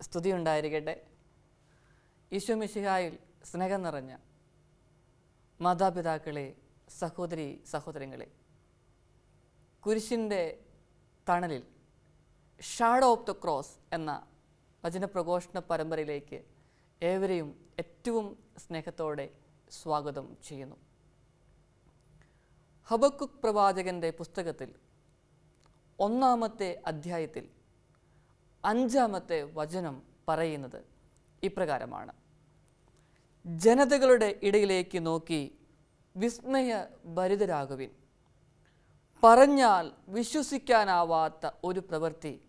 സ്തുതി ഉണ്ടായിരിക്കട്ടെ ഈശോ മിശിഹായിൽ സ്നേഹം നിറഞ്ഞ മാതാപിതാക്കളെ സഹോദരി സഹോദരങ്ങളെ കുരിശിന്റെ തണലിൽ ഷാഡോ ഓഫ് ദ ക്രോസ് എന്ന വചനപ്രഘോഷണ പരമ്പരയിലേക്ക് ഏവരെയും ഏറ്റവും സ്നേഹത്തോടെ സ്വാഗതം ചെയ്യുന്നു. ഹബക്കുക് പ്രവാചകന്റെ പുസ്തകത്തിൽ ഒന്നാമത്തെ അധ്യായത്തിൽ അഞ്ചാമത്തെ വചനം പറയുന്നത് ഇപ്രകാരമാണ്. ജനതകളുടെ ഇടയിലേക്ക് നോക്കി വിസ്മയ ഭരിതരാകുവിൻ പറഞ്ഞാൽ വിശ്വസിക്കാനാവാത്ത ഒരു പ്രവൃത്തി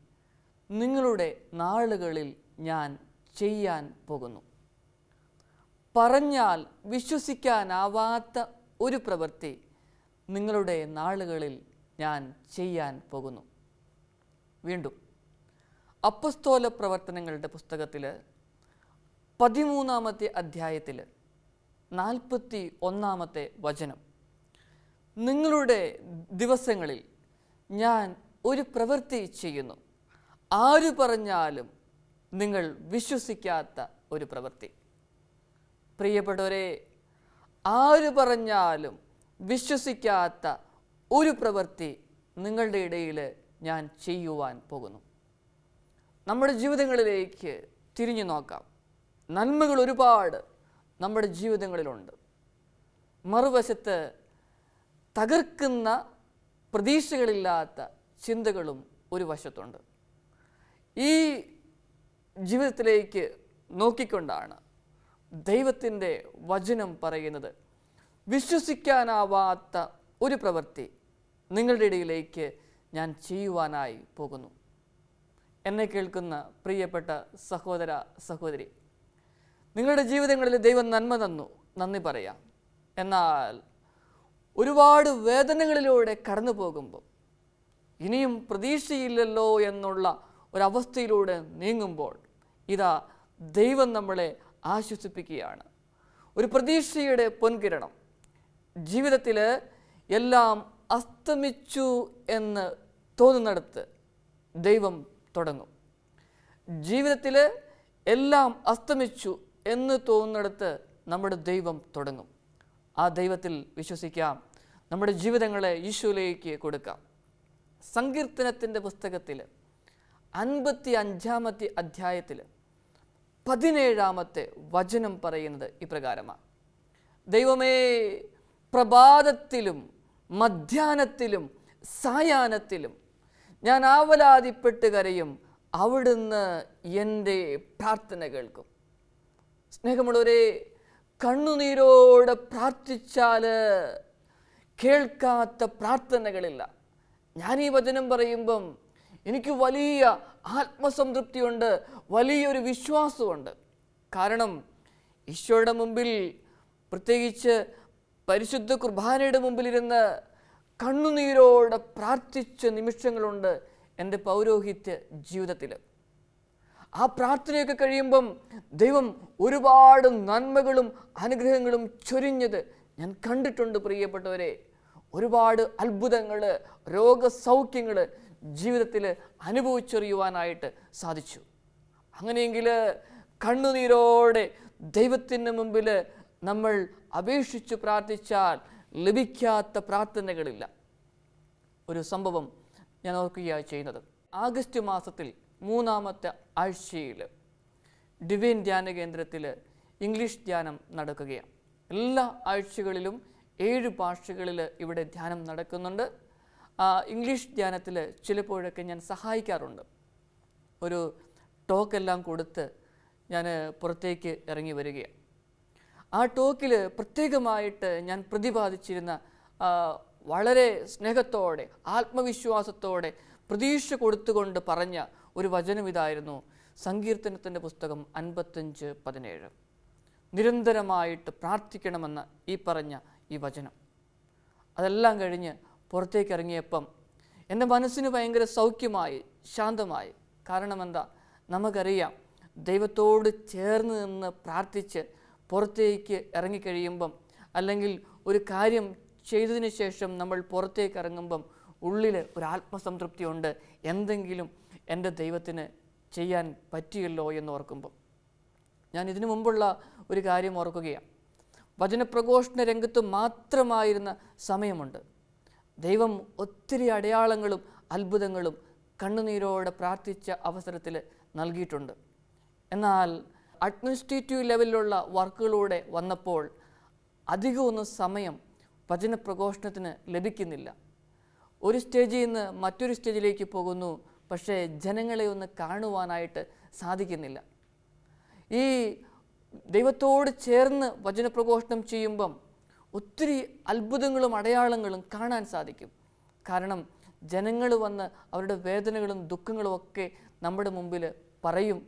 നിങ്ങളുടെ നാളുകളിൽ ഞാൻ ചെയ്യാൻ പോകുന്നു. പറഞ്ഞാൽ വിശ്വസിക്കാനാവാത്ത ഒരു പ്രവൃത്തി നിങ്ങളുടെ നാളുകളിൽ ഞാൻ ചെയ്യാൻ പോകുന്നു. വീണ്ടും അപ്പസ്തോല പ്രവർത്തനങ്ങളുടെ പുസ്തകത്തിൽ പതിമൂന്നാമത്തെ അധ്യായത്തിൽ നാൽപ്പത്തി ഒന്നാമത്തെ വചനം. നിങ്ങളുടെ ദിവസങ്ങളിൽ ഞാൻ ഒരു പ്രവൃത്തി ചെയ്യുന്നു. ആര് പറഞ്ഞാലും നിങ്ങൾ വിശ്വസിക്കാത്ത ഒരു പ്രവൃത്തി. പ്രിയപ്പെട്ടവരെ ആര് പറഞ്ഞാലും വിശ്വസിക്കാത്ത ഒരു പ്രവൃത്തി നിങ്ങളുടെ ഇടയിൽ ഞാൻ ചെയ്യുവാൻ പോകുന്നു. നമ്മുടെ ജീവിതങ്ങളിലേക്ക് തിരിഞ്ഞു നോക്കാം. നന്മകൾ ഒരുപാട് നമ്മുടെ ജീവിതങ്ങളിലുണ്ട്. മറുവശത്ത് തകർക്കുന്ന പ്രതീക്ഷകളില്ലാത്ത ചിന്തകളും ഒരു വശത്തുണ്ട്. ഈ ജീവിതത്തിലേക്ക് നോക്കിക്കൊണ്ടാണ് ദൈവത്തിന്റെ വചനം പറയുന്നത്. വിശ്വസിക്കാനാവാത്ത ഒരു പ്രവൃത്തി നിങ്ങളുടെ ഇടയിലേക്ക് ഞാൻ ചെയ്യുവാനായി പോകുന്നു. എന്നെ കേൾക്കുന്ന പ്രിയപ്പെട്ട സഹോദര സഹോദരി. നിങ്ങളുടെ ജീവിതങ്ങളിൽ ദൈവം നന്മ തന്നു. നന്ദി പറയാം. എന്നാൽ ഒരുപാട് വേദനകളിലൂടെ കടന്നു പോകുമ്പോൾ ഇനിയും പ്രതീക്ഷയില്ലല്ലോ എന്നുള്ള ഒരവസ്ഥയിലൂടെ നീങ്ങുമ്പോൾ ഇതാ ദൈവം നമ്മളെ ആശ്വസിപ്പിക്കുകയാണ്. ഒരു പ്രതീക്ഷയുടെ പൊൻകിരണം. ജീവിതത്തിൽ എല്ലാം അസ്തമിച്ചു എന്ന് തോന്നുന്നിടത്ത് ദൈവം തുടങ്ങും. ജീവിതത്തിൽ എല്ലാം അസ്തമിച്ചു എന്ന് തോന്നുന്നിടത്ത് നമ്മുടെ ദൈവം തുടങ്ങും. ആ ദൈവത്തിൽ വിശ്വസിക്കാം. നമ്മുടെ ജീവിതങ്ങളെ ഈശോയിലേക്ക് കൊടുക്കാം. സങ്കീർത്തനത്തിന്റെ പുസ്തകത്തിൽ അൻപത്തി അഞ്ചാമത്തെ അധ്യായത്തിൽ പതിനേഴാമത്തെ വചനം പറയുന്നത് ഇപ്രകാരമാണ്. ദൈവമേ പ്രഭാതത്തിലും മധ്യാനത്തിലും സായാഹ്നത്തിലും ഞാൻ ആവലാതിപ്പെട്ട് കരയും. അവിടുന്ന് എന്റെ പ്രാർത്ഥന കേൾക്കും. സ്നേഹമുള്ളവരെ കണ്ണുനീരോടെ പ്രാർത്ഥിച്ചാൽ കേൾക്കാത്ത പ്രാർത്ഥനകളില്ല. ഞാൻ ഈ വചനം പറയുമ്പം എനിക്ക് വലിയ ആത്മസംതൃപ്തിയുണ്ട് വലിയൊരു വിശ്വാസമുണ്ട് കാരണം ഈശോയുടെ മുമ്പിൽ പ്രത്യേകിച്ച് പരിശുദ്ധ കുർബാനയുടെ മുമ്പിലിരുന്ന് കണ്ണുനീരോടെ പ്രാർത്ഥിച്ച നിമിഷങ്ങളുണ്ട് എന്റെ പൗരോഹിത്യ ജീവിതത്തിൽ. ആ പ്രാർത്ഥനയൊക്കെ കഴിയുമ്പം ദൈവം ഒരുപാട് നന്മകളും അനുഗ്രഹങ്ങളും ചൊരിഞ്ഞത് ഞാൻ കണ്ടിട്ടുണ്ട് പ്രിയപ്പെട്ടവരെ. ഒരുപാട് അത്ഭുതങ്ങൾ രോഗസൗഖ്യങ്ങൾ ജീവിതത്തിൽ അനുഭവിച്ചറിയുവാനായിട്ട് സാധിച്ചു. അങ്ങനെയെങ്കിൽ കണ്ണുനീരോടെ ദൈവത്തിന്റെ മുമ്പിൽ നമ്മൾ അപേക്ഷിച്ച് പ്രാർത്ഥിച്ചാൽ ലഭിക്കാത്ത പ്രാർത്ഥനകളില്ല. ഒരു സംഭവം ഞാൻ ഓർക്കുകയാണ് ചെയ്യുന്നത്. ആഗസ്റ്റ് മാസത്തിൽ മൂന്നാമത്തെ ആഴ്ചയിൽ ഡിവൈൻ ധ്യാന കേന്ദ്രത്തിൽ ഇംഗ്ലീഷ് ധ്യാനം നടക്കുകയാണ്. എല്ലാ ആഴ്ചകളിലും ഏഴ് ഭാഷകളിൽ ഇവിടെ ധ്യാനം നടക്കുന്നുണ്ട്. ഇംഗ്ലീഷ് ധ്യാനത്തിൽ ചിലപ്പോഴൊക്കെ ഞാൻ സഹായിക്കാറുണ്ട്. ഒരു ടോക്കെല്ലാം കൊടുത്ത് ഞാൻ പുറത്തേക്ക് ഇറങ്ങി വരികയാണ്. ആ ടോക്കിൽ പ്രത്യേകമായിട്ട് ഞാൻ പ്രതിപാദിച്ചിരുന്ന വളരെ സ്നേഹത്തോടെ ആത്മവിശ്വാസത്തോടെ പ്രതീക്ഷ കൊടുത്തുകൊണ്ട് പറഞ്ഞ ഒരു വചനം ഇതായിരുന്നു. സങ്കീർത്തനത്തിന്റെ പുസ്തകം അൻപത്തഞ്ച് പതിനേഴ്. നിരന്തരമായിട്ട് പ്രാർത്ഥിക്കണമെന്ന ഈ പറഞ്ഞ ഈ വചനം. അതെല്ലാം കഴിഞ്ഞ് പുറത്തേക്ക് ഇറങ്ങിയപ്പം എന്റെ മനസ്സിന് ഭയങ്കര സൗഖ്യമായി ശാന്തമായി. കാരണം എന്താ? നമുക്കറിയാം ദൈവത്തോട് ചേർന്ന് നിന്ന് പ്രാർത്ഥിച്ച് പുറത്തേക്ക് ഇറങ്ങിക്കഴിയുമ്പം അല്ലെങ്കിൽ ഒരു കാര്യം ചെയ്തതിന് ശേഷം നമ്മൾ പുറത്തേക്ക് ഇറങ്ങുമ്പം ഉള്ളിൽ ഒരു ആത്മസംതൃപ്തിയുണ്ട് എന്തെങ്കിലും എന്റെ ദൈവത്തിന് ചെയ്യാൻ പറ്റിയല്ലോ എന്ന് ഓർക്കുമ്പം. ഞാൻ ഇതിനു മുമ്പുള്ള ഒരു കാര്യം ഓർക്കുകയാണ്. വചനപ്രഘോഷണ രംഗത്ത് മാത്രമായിരുന്ന സമയമുണ്ട്. ദൈവം ഒത്തിരി അടയാളങ്ങളും അത്ഭുതങ്ങളും കണ്ണുനീരോടെ പ്രാർത്ഥിച്ച അവസരത്തിൽ നൽകിയിട്ടുണ്ട്. എന്നാൽ അഡ്മിനിസ്ട്രേറ്റീവ് ലെവലിലുള്ള വർക്കുകളിലൂടെ വന്നപ്പോൾ അധികമൊന്നും സമയം ഭജന പ്രഘോഷണത്തിന് ലഭിക്കുന്നില്ല. ഒരു സ്റ്റേജിൽ നിന്ന് മറ്റൊരു സ്റ്റേജിലേക്ക് പോകുന്നു പക്ഷേ ജനങ്ങളെ ഒന്ന് കാണുവാനായിട്ട് സാധിക്കുന്നില്ല. ഈ ദൈവത്തോട് ചേർന്ന് വചനപ്രഘോഷണം ചെയ്യുമ്പം ഒത്തിരി അത്ഭുതങ്ങളും അടയാളങ്ങളും കാണാൻ സാധിക്കും. കാരണം ജനങ്ങൾ വന്ന് അവരുടെ വേദനകളും ദുഃഖങ്ങളും ഒക്കെ നമ്മുടെ മുമ്പിൽ പറയും.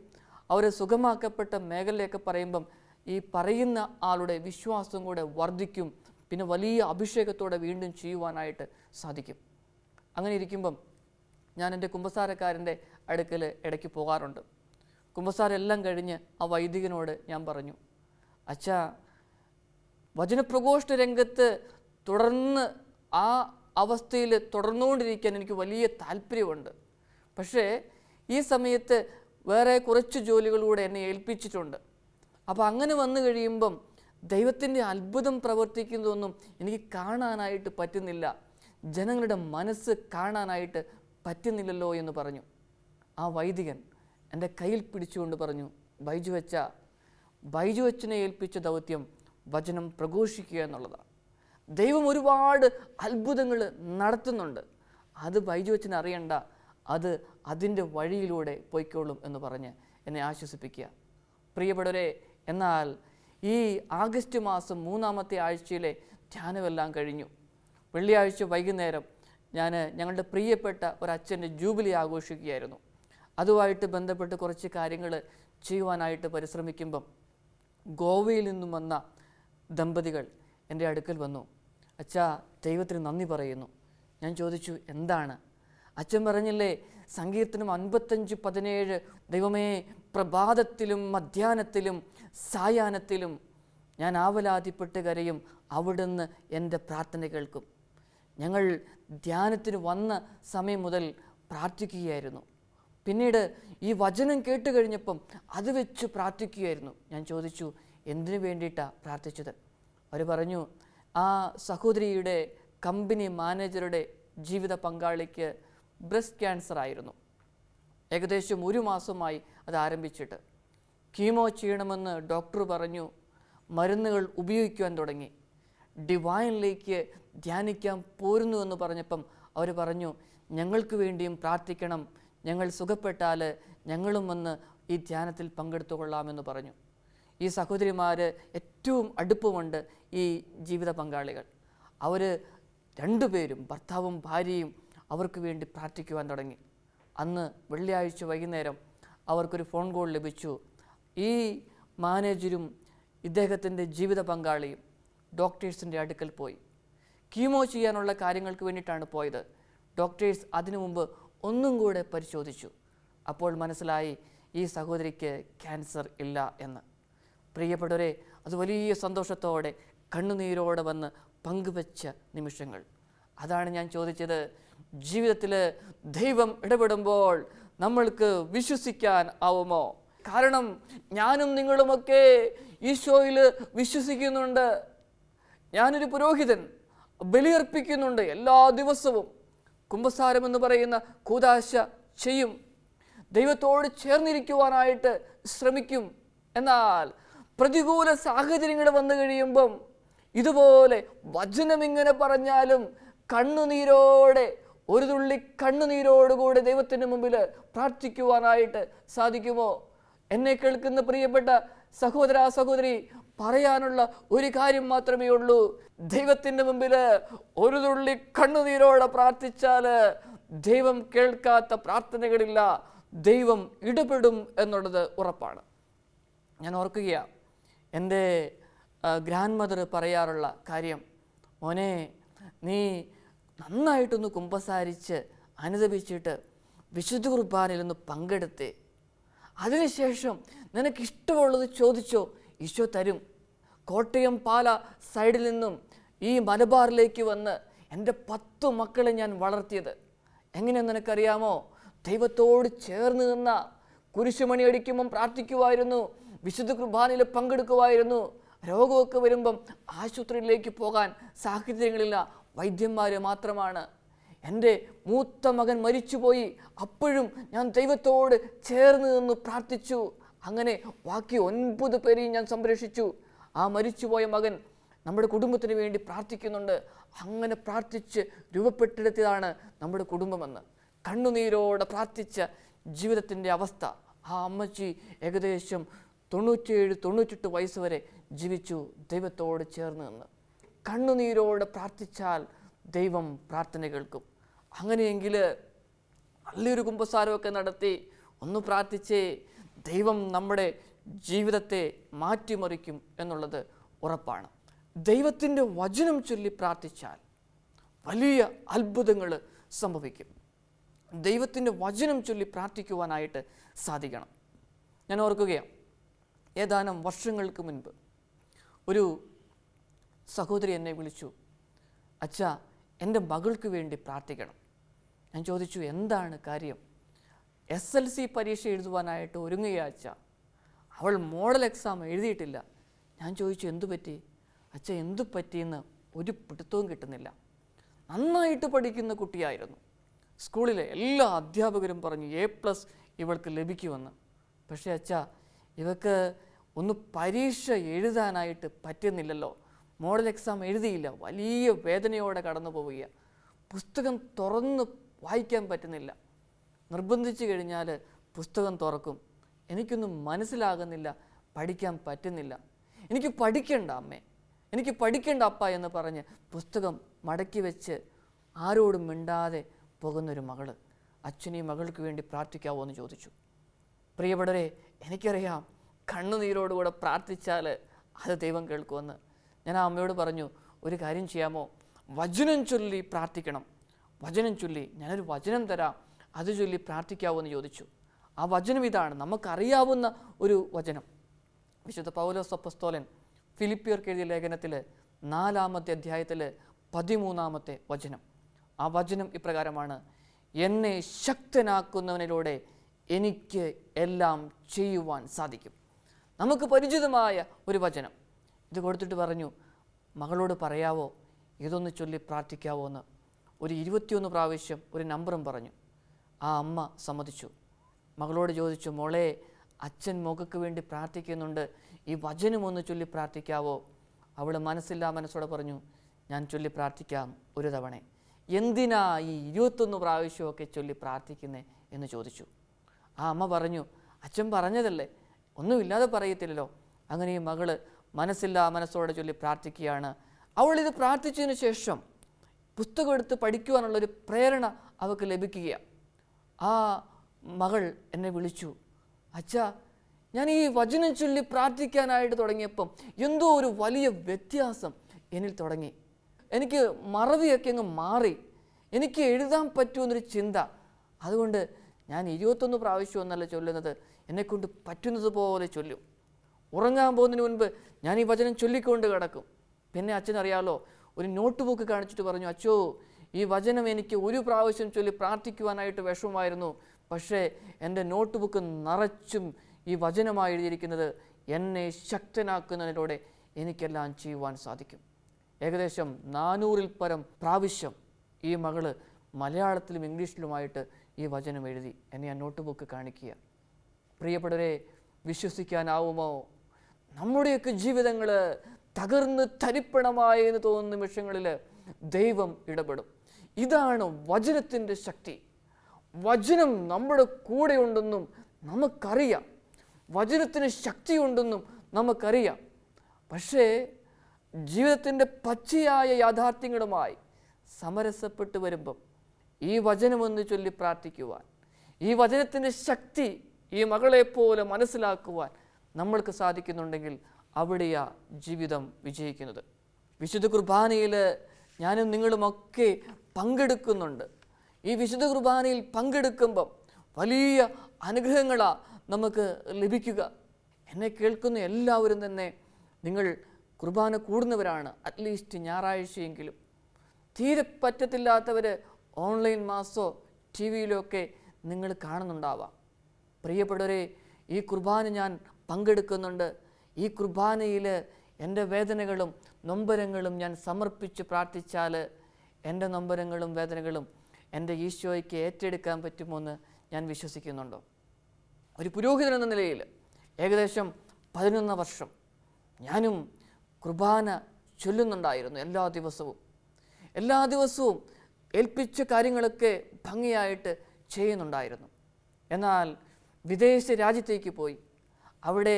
അവർ സുഖമാക്കപ്പെട്ട മേഖലയൊക്കെ പറയുമ്പം ഈ പറയുന്ന ആളുടെ വിശ്വാസം കൂടെ വർദ്ധിക്കും. പിന്നെ വലിയ അഭിഷേകത്തോടെ വീണ്ടും ചെയ്യുവാനായിട്ട് സാധിക്കും. അങ്ങനെ ഇരിക്കുമ്പം ഞാൻ എന്റെ കുമ്പസാരക്കാരന്റെ അടുക്കൽ ഇടയ്ക്ക് പോകാറുണ്ട്. കുമ്പസാരെല്ലാം കഴിഞ്ഞ് ആ വൈദികനോട് ഞാൻ പറഞ്ഞു അച്ഛാ വചനപ്രഘോഷണ രംഗത്ത് തുടർന്ന് ആ അവസ്ഥയിൽ തുടർന്നുകൊണ്ടിരിക്കാൻ എനിക്ക് വലിയ താല്പര്യമുണ്ട്. പക്ഷേ ഈ സമയത്ത് വേറെ കുറച്ച് ജോലികളൂടെ എന്നെ ഏൽപ്പിച്ചിട്ടുണ്ട്. അപ്പോൾ അങ്ങനെ വന്നു കഴിയുമ്പം ദൈവത്തിന്റെ അത്ഭുതം പ്രവർത്തിക്കുന്നതൊന്നും എനിക്ക് കാണാനായിട്ട് പറ്റുന്നില്ല. ജനങ്ങളുടെ മനസ്സ് കാണാനായിട്ട് പറ്റുന്നില്ലല്ലോ എന്ന് പറഞ്ഞു. ആ വൈദികൻ എന്റെ കയ്യിൽ പിടിച്ചുകൊണ്ട് പറഞ്ഞു ബൈജു വച്ച ബൈജു അച്ഛനെ ഏൽപ്പിച്ച ദൗത്യം വചനം പ്രഘോഷിക്കുക എന്നുള്ളതാണ്. ദൈവം ഒരുപാട് അത്ഭുതങ്ങൾ നടത്തുന്നുണ്ട്. അത് ബൈജു അച്ഛൻ അറിയണ്ട. അത് അതിന്റെ വഴിയിലൂടെ പൊയ്ക്കോളും എന്ന് പറഞ്ഞ് എന്നെ ആശ്വസിപ്പിക്കുക. പ്രിയപ്പെട്ടവരെ എന്നാൽ ഈ ആഗസ്റ്റ് മാസം മൂന്നാമത്തെ ആഴ്ചയിലെ ധ്യാനമെല്ലാം കഴിഞ്ഞു. വെള്ളിയാഴ്ച വൈകുന്നേരം ഞാൻ ഞങ്ങളുടെ പ്രിയപ്പെട്ട ഒരച്ഛന്റെ ജൂബിലി ആഘോഷിക്കുകയായിരുന്നു. അതുമായിട്ട് ബന്ധപ്പെട്ട് കുറച്ച് കാര്യങ്ങൾ ചെയ്യുവാനായിട്ട് പരിശ്രമിക്കുമ്പം ഗോവയിൽ നിന്നും വന്ന ദമ്പതികൾ എന്റെ അടുക്കൽ വന്നു. അച്ഛാ ദൈവത്തിന് നന്ദി പറയുന്നു. ഞാൻ ചോദിച്ചു എന്താണ്? അച്ഛൻ പറഞ്ഞില്ലേ സങ്കീർത്തനം അൻപത്തഞ്ച് പതിനേഴ്. ദൈവമേ പ്രഭാതത്തിലും മധ്യാനത്തിലും സായാഹ്നത്തിലും ഞാൻ ആവലാതിപ്പെട്ട് കരയും. അവിടുന്ന് എന്റെ പ്രാർത്ഥന കേൾക്കും. ഞങ്ങൾ ധ്യാനത്തിന് വന്ന സമയം മുതൽ പ്രാർത്ഥിക്കുകയായിരുന്നു. പിന്നീട് ഈ വചനം കേട്ട് കഴിഞ്ഞപ്പം അത് വെച്ച് പ്രാർത്ഥിക്കുകയായിരുന്നു. ഞാൻ ചോദിച്ചു എന്തിനു വേണ്ടിയിട്ടാണ് പ്രാർത്ഥിച്ചത്? അവർ പറഞ്ഞു ആ സഹോദരിയുടെ കമ്പനി മാനേജറുടെ ജീവിത പങ്കാളിക്ക് ബ്രസ്റ്റ് ക്യാൻസർ ആയിരുന്നു. ഏകദേശം ഒരു മാസമായി അത് ആരംഭിച്ചിട്ട്. കീമോ ചെയ്യണമെന്ന് ഡോക്ടർ പറഞ്ഞു മരുന്നുകൾ ഉപയോഗിക്കുവാൻ തുടങ്ങി. ഡിവൈനിലേക്ക് ധ്യാനിക്കാൻ പോരുന്നു എന്ന് പറഞ്ഞപ്പം അവർ പറഞ്ഞു ഞങ്ങൾക്ക് വേണ്ടിയും പ്രാർത്ഥിക്കണം. ഞങ്ങൾ സുഖപ്പെട്ടാൽ ഞങ്ങളും വന്ന് ഈ ധ്യാനത്തിൽ പങ്കെടുത്തു കൊള്ളാമെന്ന് പറഞ്ഞു. ഈ സഹോദരിമാർ ഏറ്റവും അടുപ്പമുണ്ട് ഈ ജീവിത പങ്കാളികൾ. അവർ രണ്ടുപേരും ഭർത്താവും ഭാര്യയും അവർക്ക് വേണ്ടി പ്രാർത്ഥിക്കുവാൻ തുടങ്ങി. അന്ന് വെള്ളിയാഴ്ച വൈകുന്നേരം അവർക്കൊരു ഫോൺ കോൾ ലഭിച്ചു. ഈ മാനേജരും ഇദ്ദേഹത്തിന്റെ ജീവിത പങ്കാളിയും ഡോക്ടേഴ്സിന്റെ അടുക്കൽ പോയി. കീമോ ചെയ്യാനുള്ള കാര്യങ്ങൾക്ക് വേണ്ടിയിട്ടാണ് പോയത്. ഡോക്ടേഴ്സ് അതിനു മുമ്പ് ഒന്നും കൂടെ പരിശോധിച്ചു. അപ്പോൾ മനസ്സിലായി ഈ സഹോദരിക്ക് ക്യാൻസർ ഇല്ല എന്ന്. പ്രിയപ്പെട്ടവരെ അത് വലിയ സന്തോഷത്തോടെ കണ്ണുനീരോടെ വന്ന് പങ്കുവച്ച നിമിഷങ്ങൾ. അതാണ് ഞാൻ ചോദിച്ചത്. ജീവിതത്തിൽ ദൈവം ഇടപെടുമ്പോൾ നമ്മൾക്ക് വിശ്വസിക്കാൻ ആവുമോ? കാരണം ഞാനും നിങ്ങളുമൊക്കെ ഈശോയിൽ വിശ്വസിക്കുന്നുണ്ട്. ഞാനൊരു പുരോഹിതൻ ബലിയർപ്പിക്കുന്നുണ്ട് എല്ലാ ദിവസവും. കുംഭസാരം എന്ന് പറയുന്ന കൂതാശ ചെയ്യും. ദൈവത്തോട് ചേർന്നിരിക്കുവാനായിട്ട് ശ്രമിക്കും. എന്നാൽ പ്രതികൂല സാഹചര്യങ്ങൾ വന്നു കഴിയുമ്പം ഇതുപോലെ വചനം ഇങ്ങനെ പറഞ്ഞാലും കണ്ണുനീരോടെ ഒരു തുള്ളി കണ്ണുനീരോടുകൂടി ദൈവത്തിന് മുമ്പിൽ പ്രാർത്ഥിക്കുവാനായിട്ട് സാധിക്കുമോ? എന്നെ കേൾക്കുന്ന പ്രിയപ്പെട്ട സഹോദര സഹോദരി പറയാനുള്ള ഒരു കാര്യം മാത്രമേ ഉള്ളൂ. ദൈവത്തിന്റെ മുമ്പിൽ ഒരു തുള്ളി കണ്ണുനീരോടെ പ്രാർത്ഥിച്ചാൽ ദൈവം കേൾക്കാത്ത പ്രാർത്ഥനകളില്ല. ദൈവം ഇടപെടും എന്നുള്ളത് ഉറപ്പാണ്. ഞാൻ ഓർക്കുകയാണ് എന്റെ ഗ്രാൻഡ് മദർ പറയാറുള്ള കാര്യം മോനെ നീ നന്നായിട്ടൊന്ന് കുമ്പസാരിച്ച് അനുദപിച്ചിട്ട് വിശുദ്ധ കുർബാനയിൽ ഒന്ന് പങ്കെടുത്തേ. അതിനുശേഷം നിനക്കിഷ്ടമുള്ളത് ചോദിച്ചോ ഈശോ തരും. കോട്ടയം പാല സൈഡിൽ നിന്നും ഈ മലബാറിലേക്ക് വന്ന് എന്റെ പത്തു മക്കളെ ഞാൻ വളർത്തിയത്. എങ്ങനെയെന്ന് നിനക്കറിയാമോ? ദൈവത്തോട് ചേർന്ന് നിന്ന കുരിശുമണി അടിക്കുമ്പം പ്രാർത്ഥിക്കുമായിരുന്നു വിശുദ്ധ കുർബാനയിൽ പങ്കെടുക്കുമായിരുന്നു രോഗമൊക്കെ വരുമ്പം ആശുപത്രിയിലേക്ക് പോകാൻ സാഹചര്യങ്ങളില്ല. വൈദ്യന്മാർ മാത്രമാണ്. എന്റെ മൂത്ത മകൻ മരിച്ചുപോയി. അപ്പോഴും ഞാൻ ദൈവത്തോട് ചേർന്ന് നിന്ന് പ്രാർത്ഥിച്ചു. അങ്ങനെ ബാക്കി ഒൻപത് പേരെയും ഞാൻ സംരക്ഷിച്ചു. ആ മരിച്ചുപോയ മകൻ നമ്മുടെ കുടുംബത്തിന് വേണ്ടി പ്രാർത്ഥിക്കുന്നുണ്ട്. അങ്ങനെ പ്രാർത്ഥിച്ച് രൂപപ്പെട്ടെടുത്തതാണ് നമ്മുടെ കുടുംബമെന്ന്. കണ്ണുനീരോടെ പ്രാർത്ഥിച്ച ജീവിതത്തിന്റെ അവസ്ഥ. ആ അമ്മച്ചി ഏകദേശം തൊണ്ണൂറ്റിയേഴ് തൊണ്ണൂറ്റെട്ട് വയസ്സ് വരെ ജീവിച്ചു ദൈവത്തോട് ചേർന്ന് നിന്ന്. കണ്ണുനീരോടെ പ്രാർത്ഥിച്ചാൽ ദൈവം പ്രാർത്ഥന കേൾക്കും അങ്ങനെയെങ്കിൽ നല്ലൊരു കുമ്പസാരമൊക്കെ നടത്തി ഒന്ന് പ്രാർത്ഥിച്ചേ ദൈവം നമ്മുടെ ജീവിതത്തെ മാറ്റിമറിക്കും എന്നുള്ളത് ഉറപ്പാണ്. ദൈവത്തിന്റെ വചനം ചൊല്ലി പ്രാർത്ഥിച്ചാൽ വലിയ അത്ഭുതങ്ങൾ സംഭവിക്കും. ദൈവത്തിന്റെ വചനം ചൊല്ലി പ്രാർത്ഥിക്കുവാനായിട്ട് സാധിക്കണം. ഞാൻ ഓർക്കുകയാണ്. ഏതാനും വർഷങ്ങൾക്ക് മുൻപ് ഒരു സഹോദരി എന്നെ വിളിച്ചു. അച്ഛ എന്റെ മകൾക്ക് വേണ്ടി പ്രാർത്ഥിക്കണം. ഞാൻ ചോദിച്ചു എന്താണ് കാര്യം? എസ് എൽ സി പരീക്ഷ എഴുതുവാനായിട്ട് ഒരുങ്ങുക അച്ഛ. അവൾ മോഡൽ എക്സാം എഴുതിയിട്ടില്ല. ഞാൻ ചോദിച്ചു എന്തു പറ്റി? അച്ഛ എന്തു പറ്റിയെന്ന് ഒരു പിടുത്തവും കിട്ടുന്നില്ല. നന്നായിട്ട് പഠിക്കുന്ന കുട്ടിയായിരുന്നു. സ്കൂളിലെ എല്ലാ അധ്യാപകരും പറഞ്ഞു എ പ്ലസ് ഇവൾക്ക് ലഭിക്കുമെന്ന്. പക്ഷേ അച്ഛ ഇവക്ക് ഒന്ന് പരീക്ഷ എഴുതാനായിട്ട് പറ്റുന്നില്ലല്ലോ. മോഡൽ എക്സാം എഴുതിയില്ല. വലിയ വേദനയോടെ കടന്നു പോവുക പുസ്തകം തുറന്ന് വായിക്കാൻ പറ്റുന്നില്ല. നിർബന്ധിച്ചു കഴിഞ്ഞാൽ പുസ്തകം തുറക്കും. എനിക്കൊന്നും മനസ്സിലാകുന്നില്ല. പഠിക്കാൻ പറ്റുന്നില്ല. എനിക്ക് പഠിക്കണ്ട അമ്മേ. എനിക്ക് പഠിക്കണ്ട അപ്പ എന്ന് പറഞ്ഞ് പുസ്തകം മടക്കി വെച്ച് ആരോടും മിണ്ടാതെ പോകുന്നൊരു മകൾ. അച്ഛനീ മകൾക്ക് വേണ്ടി പ്രാർത്ഥിക്കാവോ എന്ന് ചോദിച്ചു. പ്രിയപ്പെട്ടവരെ എനിക്കറിയാം കണ്ണുനീരോടുകൂടെ പ്രാർത്ഥിച്ചാൽ അത് ദൈവം കേൾക്കുമെന്ന്. ഞാൻ ആ അമ്മയോട് പറഞ്ഞു ഒരു കാര്യം ചെയ്യാമോ? വചനം ചൊല്ലി പ്രാർത്ഥിക്കണം. വചനം ചൊല്ലി ഞാനൊരു വചനം തരാം. അത് ചൊല്ലി പ്രാർത്ഥിക്കാവോ എന്ന് ചോദിച്ചു. ആ വചനം ഇതാണ് നമുക്കറിയാവുന്ന ഒരു വചനം. വിശുദ്ധ പൗലോസ് അപ്പസ്തോലൻ ഫിലിപ്പിയർക്ക് എഴുതിയ ലേഖനത്തിൽ നാലാമത്തെ അധ്യായത്തിൽ പതിമൂന്നാമത്തെ വചനം. ആ വചനം ഇപ്രകാരമാണ് എന്നെ ശക്തനാക്കുന്നവനിലൂടെ എനിക്ക് എല്ലാം ചെയ്യുവാൻ സാധിക്കും. നമുക്ക് പരിചിതമായ ഒരു വചനം. ഇത് കൊടുത്തിട്ട് പറഞ്ഞു മകളോട് പറയാവോ? ഇതൊന്ന് ചൊല്ലി പ്രാർത്ഥിക്കാവോ എന്ന് ഒരു ഇരുപത്തിയൊന്ന് പ്രാവശ്യം ഒരു നമ്പറും പറഞ്ഞു. ആ അമ്മ സമ്മതിച്ചു. മകളോട് ചോദിച്ചു മോളെ അച്ഛൻ മകൾക്ക് വേണ്ടി പ്രാർത്ഥിക്കുന്നുണ്ട്. ഈ വചനം ഒന്ന് ചൊല്ലി പ്രാർത്ഥിക്കാവോ? അവൾ മനസ്സില്ലാ മനസ്സോടെ പറഞ്ഞു ഞാൻ ചൊല്ലി പ്രാർത്ഥിക്കാം ഒരു തവണ. എന്തിനാ ഈ ഇരുപത്തൊന്ന് പ്രാവശ്യമൊക്കെ ചൊല്ലി പ്രാർത്ഥിക്കുന്നേ? എന്ന് ചോദിച്ചു. ആ അമ്മ പറഞ്ഞു അച്ഛൻ പറഞ്ഞതല്ലേ? ഒന്നുമില്ലാതെ പറയത്തില്ലല്ലോ. അങ്ങനെ ഈ മകൾ മനസ്സില്ലാ മനസ്സോടെ ചൊല്ലി പ്രാർത്ഥിക്കുകയാണ്. അവൾ ഇത് പ്രാർത്ഥിച്ചതിന് ശേഷം പുസ്തകം എടുത്ത് പഠിക്കുവാനുള്ളൊരു പ്രേരണ അവൾക്ക് ലഭിക്കുക ആ മകൾ എന്നെ വിളിച്ചു. അച്ഛാ ഞാൻ ഈ വചനം ചൊല്ലി പ്രാർത്ഥിക്കാനായിട്ട് തുടങ്ങിയപ്പം എന്തോ ഒരു വലിയ വ്യത്യാസം എന്നിൽ തുടങ്ങി. എനിക്ക് മറവിയൊക്കെ അങ്ങ് മാറി. എനിക്ക് എഴുതാൻ പറ്റുമെന്നൊരു ചിന്ത. അതുകൊണ്ട് ഞാൻ ഇരുപത്തൊന്ന് പ്രാവശ്യം എന്നല്ല ചൊല്ലുന്നത്. എന്നെക്കൊണ്ട് പറ്റുന്നത് പോലെ ചൊല്ലും. ഉറങ്ങാൻ പോകുന്നതിന് മുൻപ് ഞാൻ ഈ വചനം ചൊല്ലിക്കൊണ്ട് കിടക്കും. പിന്നെ അച്ഛനറിയാലോ ഒരു നോട്ട് ബുക്ക് കാണിച്ചിട്ട് പറഞ്ഞു അച്ഛോ ഈ വചനം എനിക്ക് ഒരു പ്രാവശ്യം ചൊല്ലി പ്രാർത്ഥിക്കുവാനായിട്ട് വിഷമമായിരുന്നു. പക്ഷേ എന്റെ നോട്ട് ബുക്ക് നിറച്ചും ഈ വചനമായി എഴുതിയിരിക്കുന്നത് എന്നെ ശക്തനാക്കുന്നതിലൂടെ എനിക്കെല്ലാം ചെയ്യുവാൻ സാധിക്കും. ഏകദേശം നാനൂറിൽ പരം പ്രാവശ്യം ഈ മകൾ മലയാളത്തിലും ഇംഗ്ലീഷിലുമായിട്ട് ഈ വചനം എഴുതി എന്നെ ആ നോട്ട് ബുക്ക് കാണിക്കുക. പ്രിയപ്പെട്ടവരെ വിശ്വസിക്കാനാവുമോ? നമ്മുടെയൊക്കെ ജീവിതങ്ങൾ തകർന്ന് തരിപ്പണമായി എന്ന് തോന്നുന്ന നിമിഷങ്ങളിൽ ദൈവം ഇടപെടും. ഇതാണ് വചനത്തിന്റെ ശക്തി. വചനം നമ്മുടെ കൂടെ ഉണ്ടെന്നും നമുക്കറിയാം. വചനത്തിന് ശക്തിയുണ്ടെന്നും നമുക്കറിയാം. പക്ഷേ ജീവിതത്തിന്റെ പച്ചയായ യാഥാർത്ഥ്യങ്ങളുമായി സമരസപ്പെട്ട് വരുമ്പം ഈ വചനമൊന്ന് ചൊല്ലി പ്രാർത്ഥിക്കുവാൻ ഈ വചനത്തിന്റെ ശക്തി ഈ മകളെപ്പോലെ മനസ്സിലാക്കുവാൻ നമ്മൾക്ക് സാധിക്കുന്നുണ്ടെങ്കിൽ അവിടെയാ ജീവിതം വിജയിക്കുന്നത്. വിശുദ്ധ കുർബാനയിൽ ഞാനും നിങ്ങളുമൊക്കെ പങ്കെടുക്കുന്നുണ്ട്. ഈ വിശുദ്ധ കുർബാനയിൽ പങ്കെടുക്കുമ്പം വലിയ അനുഗ്രഹങ്ങളാണ് നമുക്ക് ലഭിക്കുക. എന്നെ കേൾക്കുന്ന എല്ലാവരും തന്നെ നിങ്ങൾ കുർബാന കൂടുന്നവരാണ്. അറ്റ്ലീസ്റ്റ് ഞായറാഴ്ചയെങ്കിലും. തീരെ പറ്റത്തില്ലാത്തവർ ഓൺലൈൻ മാസോ ടി വിയിലോ ഒക്കെ നിങ്ങൾ കാണുന്നുണ്ടാവാം. പ്രിയപ്പെട്ടവരെ ഈ കുർബാന ഞാൻ പങ്കെടുക്കുന്നുണ്ട്. ഈ കുർബാനയിൽ എന്റെ വേദനകളും നൊമ്പരങ്ങളും ഞാൻ സമർപ്പിച്ച് പ്രാർത്ഥിച്ചാൽ എന്റെ നൊമ്പരങ്ങളും വേദനകളും എന്റെ ഈശോയ്ക്ക് ഏറ്റെടുക്കാൻ പറ്റുമോയെന്ന് ഞാൻ വിശ്വസിക്കുന്നുണ്ടോ? ഒരു പുരോഹിതൻ എന്ന നിലയിൽ ഏകദേശം പതിനൊന്ന് വർഷം ഞാനും കുർബാന ചൊല്ലുന്നുണ്ടായിരുന്നു എല്ലാ ദിവസവും. എല്ലാ ദിവസവും ഏൽപ്പിച്ച കാര്യങ്ങളൊക്കെ ഭംഗിയായിട്ട് ചെയ്യുന്നുണ്ടായിരുന്നു. എന്നാൽ വിദേശ രാജ്യത്തേക്ക് പോയി അവിടെ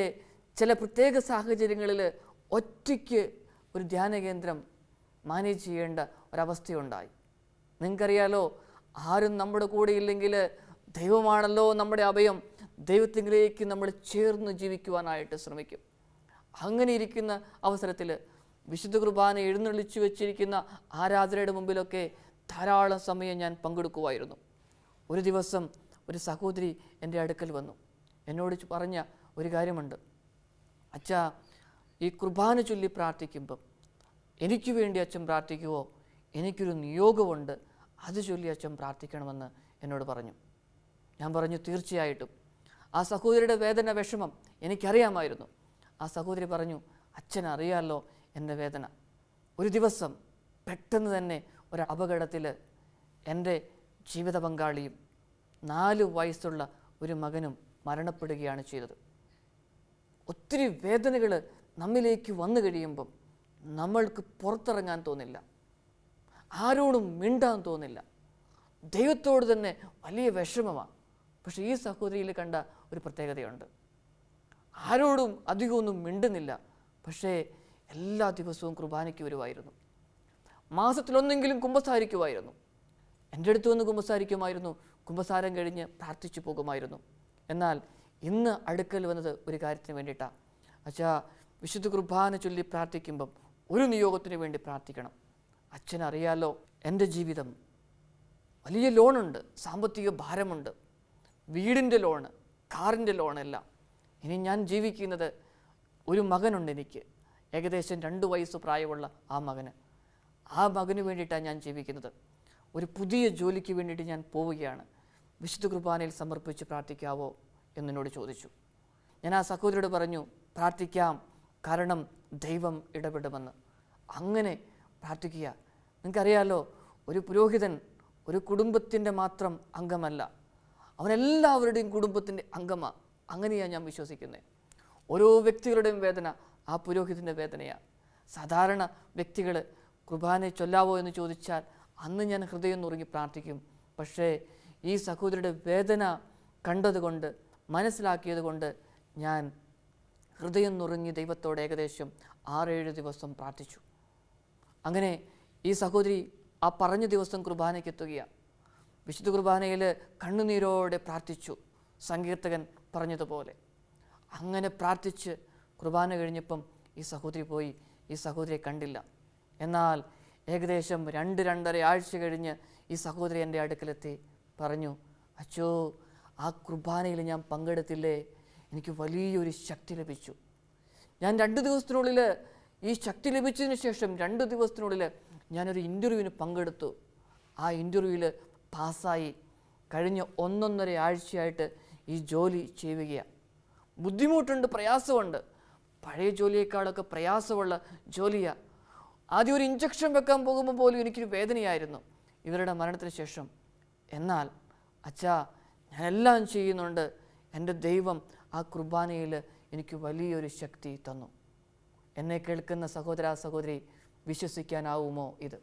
ചില പ്രത്യേക സാഹചര്യങ്ങളിൽ ഒറ്റയ്ക്ക് ഒരു ധ്യാന കേന്ദ്രം മാനേജ് ചെയ്യേണ്ട ഒരവസ്ഥയുണ്ടായി. നിങ്ങൾക്കറിയാലോ ആരും നമ്മുടെ കൂടെ ഇല്ലെങ്കിൽ ദൈവമാണല്ലോ നമ്മുടെ അഭയം. ദൈവത്തിലേക്ക് നമ്മൾ ചേർന്ന് ജീവിക്കുവാനായിട്ട് ശ്രമിക്കും. അങ്ങനെ ഇരിക്കുന്ന അവസരത്തിൽ വിശുദ്ധ കുർബാന എഴുന്നള്ളിച്ചു വെച്ചിരിക്കുന്ന ആരാധനയുടെ മുമ്പിലൊക്കെ ധാരാളം സമയം ഞാൻ പങ്കെടുക്കുമായിരുന്നു ഒരു ദിവസം ഒരു സഹോദരി എന്റെ അടുക്കൽ വന്നു. എന്നോട് പറഞ്ഞ ഒരു കാര്യമുണ്ട്. അച്ഛ ഈ കുർബാന ചൊല്ലി പ്രാർത്ഥിക്കുമ്പം എനിക്ക് വേണ്ടി അച്ഛൻ പ്രാർത്ഥിക്കുവോ? എനിക്കൊരു നിയോഗമുണ്ട്. അത് ചൊല്ലി അച്ഛൻ പ്രാർത്ഥിക്കണമെന്ന് എന്നോട് പറഞ്ഞു. ഞാൻ പറഞ്ഞു തീർച്ചയായിട്ടും. ആ സഹോദരിയുടെ വേദന വിഷമം എനിക്കറിയാമായിരുന്നു. ആ സഹോദരി പറഞ്ഞു അച്ഛൻ അറിയാമല്ലോ എന്റെ വേദന. ഒരു ദിവസം പെട്ടെന്ന് തന്നെ ഒരു അപകടത്തിൽ എന്റെ ജീവിത പങ്കാളിയും നാല് വയസ്സുള്ള ഒരു മകനും മരണപ്പെടുകയാണ് ചെയ്തത്. ഒത്തിരി വേദനകൾ നമ്മിലേക്ക് വന്നു കഴിയുമ്പം നമ്മൾക്ക് പുറത്തിറങ്ങാൻ തോന്നില്ല. ആരോടും മിണ്ടാൻ തോന്നില്ല. ദൈവത്തോട് തന്നെ വലിയ വിഷമമാണ് പക്ഷേ ഈ സഹോദരിയിൽ കണ്ട ഒരു പ്രത്യേകതയുണ്ട്. ആരോടും അധികമൊന്നും മിണ്ടുന്നില്ല. പക്ഷേ എല്ലാ ദിവസവും കുർബാനയ്ക്ക് വരുമായിരുന്നു മാസത്തിലൊന്നെങ്കിലും കുമ്പസാരിക്കുമായിരുന്നു എന്റെ അടുത്ത് വന്ന് കുമ്പസാരിക്കുമായിരുന്നു. കുമ്പസാരം കഴിഞ്ഞ് പ്രാർത്ഥിച്ചു പോകുമായിരുന്നു. എന്നാൽ ഇന്ന് അടുക്കൽ വന്നത് ഒരു കാര്യത്തിന് വേണ്ടിയിട്ടാണ് അച്ഛാ വിശുദ്ധ കുർബാന ചൊല്ലി പ്രാർത്ഥിക്കുമ്പം ഒരു നിയോഗത്തിന് വേണ്ടി പ്രാർത്ഥിക്കണം. അച്ഛനറിയാലോ എന്റെ ജീവിതം വലിയ ലോണുണ്ട് സാമ്പത്തിക ഭാരമുണ്ട് വീടിന്റെ ലോണ് കാറിന്റെ ലോണെല്ലാം. ഇനി ഞാൻ ജീവിക്കുന്നത് ഒരു മകനുണ്ട് എനിക്ക് ഏകദേശം രണ്ട് വയസ്സ് പ്രായമുള്ള ആ മകന്. ആ മകന് വേണ്ടിയിട്ടാണ് ഞാൻ ജീവിക്കുന്നത്. ഒരു പുതിയ ജോലിക്ക് വേണ്ടിയിട്ട് ഞാൻ പോവുകയാണ്. വിശുദ്ധ കുർബാനയിൽ സമർപ്പിച്ച് പ്രാർത്ഥിക്കാവോ? എന്നോട് ചോദിച്ചു. ഞാൻ ആ സഹോദരിയോട് പറഞ്ഞു പ്രാർത്ഥിക്കാം കാരണം ദൈവം ഇടപെടുമെന്ന്. അങ്ങനെ പ്രാർത്ഥിക്കുക. നിങ്ങൾക്കറിയാലോ ഒരു പുരോഹിതൻ ഒരു കുടുംബത്തിന്റെ മാത്രം അംഗമല്ല. അവനെല്ലാവരുടെയും കുടുംബത്തിന്റെ അംഗമാണ് അങ്ങനെയാണ് ഞാൻ വിശ്വസിക്കുന്നത് ഓരോ വ്യക്തികളുടെയും വേദന ആ പുരോഹിതന്റെ വേദനയാണ് സാധാരണ വ്യക്തികൾ കുർബാനെ ചൊല്ലാവോ എന്ന് ചോദിച്ചാൽ അന്ന് ഞാൻ ഹൃദയം നുറുങ്ങി പ്രാർത്ഥിക്കും. പക്ഷേ ഈ സഹോദരിയുടെ വേദന കണ്ടതുകൊണ്ട് മനസ്സിലാക്കിയതുകൊണ്ട് ഞാൻ ഹൃദയം നുറുങ്ങി ദൈവത്തോട് ഏകദേശം ആറേഴ് ദിവസം പ്രാർത്ഥിച്ചു. അങ്ങനെ ഈ സഹോദരി ആ പറഞ്ഞ ദിവസം കുർബാനയ്ക്ക് എത്തുകയാണ് വിശുദ്ധ കുർബാനയിൽ കണ്ണുനീരോടെ പ്രാർത്ഥിച്ചു സങ്കീർത്തകൻ പറഞ്ഞതുപോലെ. അങ്ങനെ പ്രാർത്ഥിച്ച് കുർബാന കഴിഞ്ഞപ്പം ഈ സഹോദരി പോയി ഈ സഹോദരിയെ കണ്ടില്ല. എന്നാൽ ഏകദേശം രണ്ട് രണ്ടര ആഴ്ച കഴിഞ്ഞ് ഈ സഹോദരി എന്റെ അടുക്കലെത്തി പറഞ്ഞു അച്ചോ ആ കുർബാനയിൽ ഞാൻ പങ്കെടുത്തില്ലേ? എനിക്ക് വലിയൊരു ശക്തി ലഭിച്ചു. ഞാൻ രണ്ട് ദിവസത്തിനുള്ളിൽ ഈ ശക്തി ലഭിച്ചതിന് ശേഷം രണ്ട് ദിവസത്തിനുള്ളിൽ ഞാനൊരു ഇന്റർവ്യൂവിന് പങ്കെടുത്തു. ആ ഇന്റർവ്യൂവിൽ പാസ്സായി. കഴിഞ്ഞ ഒന്നൊന്നര ആഴ്ചയായിട്ട് ഈ ജോലി ചെയ്യുകയാണ്. ബുദ്ധിമുട്ടുണ്ട് പ്രയാസമുണ്ട്. പഴയ ജോലിയേക്കാളൊക്കെ പ്രയാസമുള്ള ജോലിയാണ് ആദ്യം ഒരു ഇഞ്ചക്ഷൻ വെക്കാൻ പോകുമ്പോൾ പോലും എനിക്കൊരു വേദനയായിരുന്നു. ഇവരുടെ മരണത്തിന് ശേഷം. എന്നാൽ അച്ഛാ ഞാനെല്ലാം ചെയ്യുന്നുണ്ട്. എന്റെ ദൈവം ആ കുർബാനയിൽ എനിക്ക് വലിയൊരു ശക്തി തന്നു. എന്നെ കേൾക്കുന്ന സഹോദര സഹോദരി വിശ്വസിക്കാനാവുമോ ഇത്?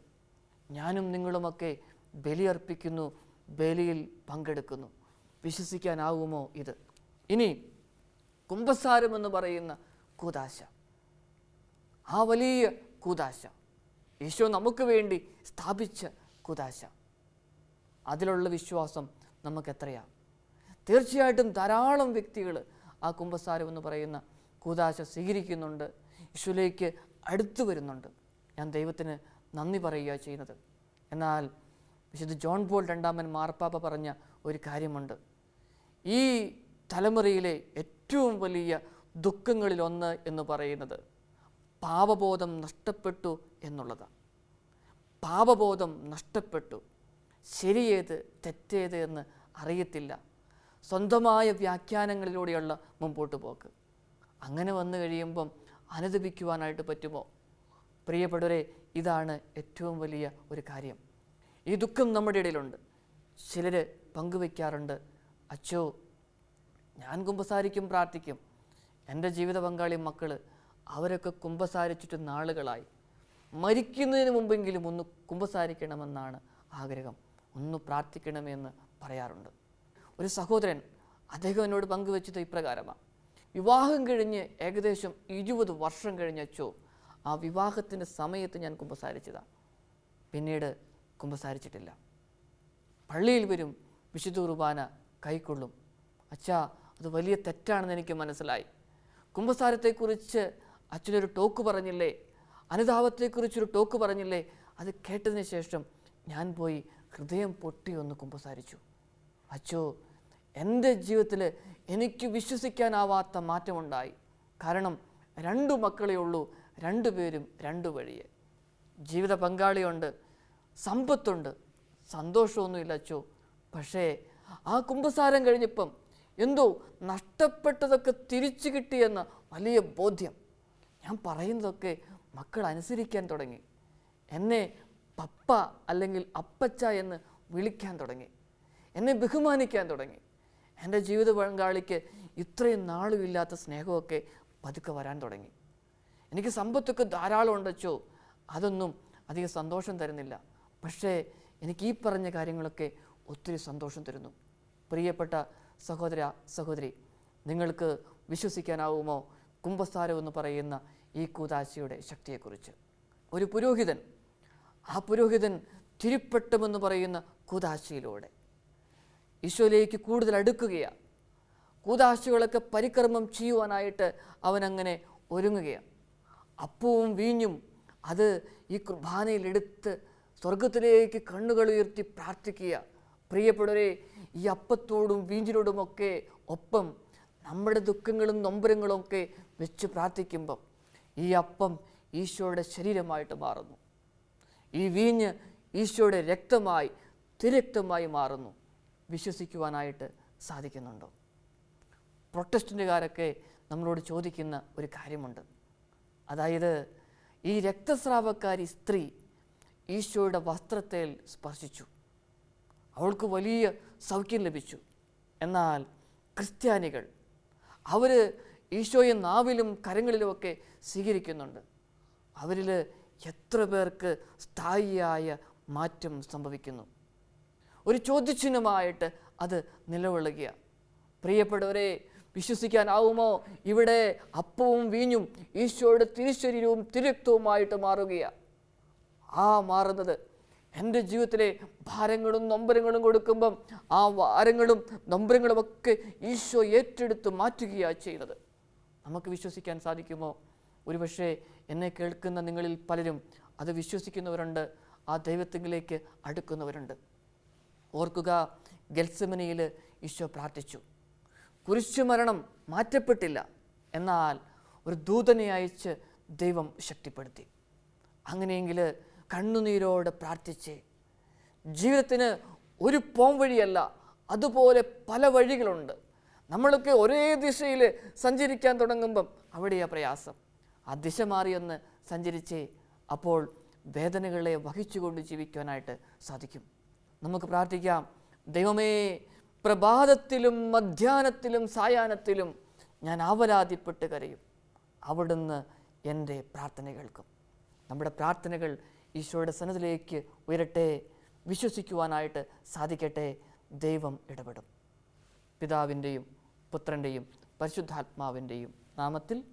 ഞാനും നിങ്ങളുമൊക്കെ ബലിയർപ്പിക്കുന്നു ബലിയിൽ പങ്കെടുക്കുന്നു. വിശ്വസിക്കാനാവുമോ ഇത്? ഇനി കുംഭസാരം എന്ന് പറയുന്ന കൂതാശ ആ വലിയ കൂതാശ ഈശോ നമുക്ക് വേണ്ടി സ്ഥാപിച്ച കൂതാശ അതിലുള്ള വിശ്വാസം നമുക്ക് എത്രയാണ് തീർച്ചയായിട്ടും ധാരാളം വ്യക്തികൾ ആ കുംഭസാരം എന്ന് പറയുന്ന കൂതാശ സ്വീകരിക്കുന്നുണ്ട്. യേശുലേക്ക് അടുത്തു വരുന്നുണ്ട്. ഞാൻ ദൈവത്തിന് നന്ദി പറയുക ചെയ്യുന്നത്. എന്നാൽ വിശുദ്ധ ജോൺ പോൾ രണ്ടാമൻ മാർപ്പാപ്പ പറഞ്ഞ ഒരു കാര്യമുണ്ട്. ഈ തലമുറയിലെ ഏറ്റവും വലിയ ദുഃഖങ്ങളിലൊന്ന് എന്ന് പറയുന്നത് പാപബോധം നഷ്ടപ്പെട്ടു എന്നുള്ളതാണ്. പാപബോധം നഷ്ടപ്പെട്ടു. ശരിയേത് തെറ്റേത് എന്ന് അറിയത്തില്ല. സ്വന്തമായ വ്യാഖ്യാനങ്ങളിലൂടെയുള്ള മുമ്പോട്ട് പോക്ക്. അങ്ങനെ വന്നു കഴിയുമ്പം അനുദപിക്കുവാനായിട്ട് പറ്റുമോ? പ്രിയപ്പെട്ടവരെ ഇതാണ് ഏറ്റവും വലിയ ഒരു കാര്യം. ഈ ദുഃഖം നമ്മുടെ ഇടയിലുണ്ട്. ചിലർ പങ്കുവയ്ക്കാറുണ്ട് അച്ചോ ഞാൻ കുമ്പസാരിക്കും പ്രാർത്ഥിക്കും. എന്റെ ജീവിത പങ്കാളി മക്കൾ അവരൊക്കെ കുമ്പസാരിച്ചിട്ട് നാളുകളായി. മരിക്കുന്നതിന് മുമ്പെങ്കിലും ഒന്ന് കുമ്പസാരിക്കണമെന്നാണ് ആഗ്രഹം. ഒന്ന് പ്രാർത്ഥിക്കണമെന്ന് പറയാറുണ്ട്. ഒരു സഹോദരൻ അദ്ദേഹം എന്നോട് പങ്കുവച്ചത് ഇപ്രകാരമാണ്. വിവാഹം കഴിഞ്ഞ് ഏകദേശം ഇരുപത് വർഷം കഴിഞ്ഞച്ചോ ആ വിവാഹത്തിന്റെ സമയത്ത് ഞാൻ കുമ്പസാരിച്ചതാണ്. പിന്നീട് കുമ്പസാരിച്ചിട്ടില്ല. പള്ളിയിൽ വരും വിശുദ്ധ കുർബാന കൈക്കൊള്ളും. അച്ഛാ അത് വലിയ തെറ്റാണെന്ന് എനിക്ക് മനസ്സിലായി. കുമ്പസാരത്തെക്കുറിച്ച് അച്ഛനൊരു ടോക്ക് പറഞ്ഞില്ലേ? അനുതാപത്തെക്കുറിച്ചൊരു ടോക്ക് പറഞ്ഞില്ലേ? അത് കേട്ടതിന് ശേഷം ഞാൻ പോയി ഹൃദയം പൊട്ടി ഒന്ന് കുമ്പസാരിച്ചു. അച്ചോ എന്റെ ജീവിതത്തിൽ എനിക്ക് വിശ്വസിക്കാനാവാത്ത മാറ്റമുണ്ടായി. കാരണം രണ്ടു മക്കളേ ഉള്ളൂ രണ്ടുപേരും രണ്ടു വഴിയെ. ജീവിത പങ്കാളിയുണ്ട് സമ്പത്തുണ്ട്. സന്തോഷമൊന്നുമില്ല അച്ചോ. പക്ഷേ ആ കുമ്പസാരം കഴിഞ്ഞപ്പം എന്തോ നഷ്ടപ്പെട്ടതൊക്കെ തിരിച്ചു കിട്ടിയെന്ന വലിയ ബോധ്യം. ഞാൻ പറയുന്നതൊക്കെ മക്കൾ അനുസരിക്കാൻ തുടങ്ങി. എന്നെ പപ്പ അല്ലെങ്കിൽ അപ്പച്ച എന്ന് വിളിക്കാൻ തുടങ്ങി. എന്നെ ബഹുമാനിക്കാൻ തുടങ്ങി. എന്റെ ജീവിത പങ്കാളിക്ക് ഇത്രയും നാളും ഇല്ലാത്ത സ്നേഹമൊക്കെ പതുക്കെ വരാൻ തുടങ്ങി. എനിക്ക് സമ്പത്തൊക്കെ ധാരാളം ഉണ്ടച്ചോ? അതൊന്നും അധികം സന്തോഷം തരുന്നില്ല. പക്ഷേ എനിക്ക് ഈ പറഞ്ഞ കാര്യങ്ങളൊക്കെ ഒത്തിരി സന്തോഷം തരുന്നു. പ്രിയപ്പെട്ട സഹോദര സഹോദരി നിങ്ങൾക്ക് വിശ്വസിക്കാനാവുമോ? കുംഭസ്ഥാരം എന്ന് പറയുന്ന ഈ കൂതാശിയുടെ ശക്തിയെക്കുറിച്ച്. ഒരു പുരോഹിതൻ ആ പുരോഹിതൻ തിരുപ്പട്ടമെന്ന് പറയുന്ന കൂതാശിയിലൂടെ. ഈശോയിലേക്ക് കൂടുതൽ അടുക്കുകയാണ്. കൂതാശികളൊക്കെ പരിക്രമം ചെയ്യുവാനായിട്ട് അവനങ്ങനെ ഒരുങ്ങുകയാണ്. അപ്പവും വീഞ്ഞും അത് ഈ കുർബാനയിലെടുത്ത് സ്വർഗത്തിലേക്ക് കണ്ണുകൾ ഉയർത്തി പ്രാർത്ഥിക്കുക പ്രിയപ്പെട്ടവരെ ഈ അപ്പത്തോടും വീഞ്ഞിനോടുമൊക്കെ ഒപ്പം നമ്മുടെ ദുഃഖങ്ങളും നൊമ്പരങ്ങളും ഒക്കെ വെച്ച് പ്രാർത്ഥിക്കുമ്പം ഈ അപ്പം ഈശോയുടെ ശരീരമായിട്ട് മാറുന്നു. ഈ വീഞ്ഞ് ഈശോയുടെ രക്തമായി തിരക്തമായി മാറുന്നു. വിശ്വസിക്കുവാനായിട്ട് സാധിക്കുന്നുണ്ടോ? പ്രൊട്ടസ്റ്റിന്റുകാരൊക്കെ നമ്മളോട് ചോദിക്കുന്ന ഒരു കാര്യമുണ്ട്. അതായത് ഈ രക്തസ്രാവക്കാരി സ്ത്രീ ഈശോയുടെ വസ്ത്രത്തിൽ സ്പർശിച്ചു. അവൾക്ക് വലിയ സൗഖ്യം ലഭിച്ചു. എന്നാൽ ക്രിസ്ത്യാനികൾ അവർ ഈശോയെ നാവിലും കരങ്ങളിലുമൊക്കെ സ്വീകരിക്കുന്നുണ്ട്. അവരിൽ എത്ര പേർക്ക് സ്ഥായിയായ മാറ്റം സംഭവിക്കുന്നു? ഒരു ചോദ്യചിഹ്നമായിട്ട് അത് നിലകൊള്ളുകയാണ് പ്രിയപ്പെട്ടവരെ വിശ്വസിക്കാനാവുമോ? ഇവിടെ അപ്പവും വീഞ്ഞും ഈശോയുടെ തിരുശരീരവും തിരുരക്തവുമായിട്ട് മാറുകയാണ് ആ മാറുന്നത് എന്റെ ജീവിതത്തിലെ ഭാരങ്ങളും നൊമ്പരങ്ങളും കൊടുക്കുമ്പം ആ ഭാരങ്ങളും നൊമ്പരങ്ങളും ഒക്കെ ഈശോ ഏറ്റെടുത്ത് മാറ്റുകയാണ് ചെയ്യുന്നത്. നമുക്ക് വിശ്വസിക്കാൻ സാധിക്കുമോ? ഒരുപക്ഷെ എന്നെ കേൾക്കുന്ന നിങ്ങളിൽ പലരും അത് വിശ്വസിക്കുന്നവരുണ്ട് ആ ദൈവത്തിങ്കിലേക്ക് അടുക്കുന്നവരുണ്ട്. ഓർക്കുക ഗൽസമനയിൽ ഈശോ പ്രാർത്ഥിച്ചു. കുരിശുമരണം മാറ്റപ്പെട്ടില്ല. എന്നാൽ ഒരു ദൂതനെ അയച്ച് ദൈവം ശക്തിപ്പെടുത്തി. അങ്ങനെയെങ്കിൽ കണ്ണുനീരോട് പ്രാർത്ഥിച്ച് ജീവിതത്തിന് ഒരു പോം വഴിയല്ല അതുപോലെ പല വഴികളുണ്ട്. നമ്മളൊക്കെ ഒരേ ദിശയിൽ സഞ്ചരിക്കാൻ തുടങ്ങുമ്പം അവിടെയാ പ്രയാസം. ആ ദിശ മാറിയൊന്ന് സഞ്ചരിച്ചേ അപ്പോൾ വേദനകളെ വഹിച്ചുകൊണ്ട് ജീവിക്കുവാനായിട്ട് സാധിക്കും. നമുക്ക് പ്രാർത്ഥിക്കാം. ദൈവമേ പ്രഭാതത്തിലും മധ്യാനത്തിലും സായാഹ്നത്തിലും ഞാൻ ആവലാതിപ്പെട്ട് കരയും. അവിടുന്ന് എന്റെ പ്രാർത്ഥന കേൾക്കും. നമ്മുടെ പ്രാർത്ഥനകൾ ഈശോയുടെ സന്നദ്ധിലേക്ക് ഉയരട്ടെ. വിശ്വസിക്കുവാനായിട്ട് സാധിക്കട്ടെ. ദൈവം ഇടപെടും. പിതാവിന്റെയും പുത്രന്റെയും പരിശുദ്ധാത്മാവിന്റെയും നാമത്തിൽ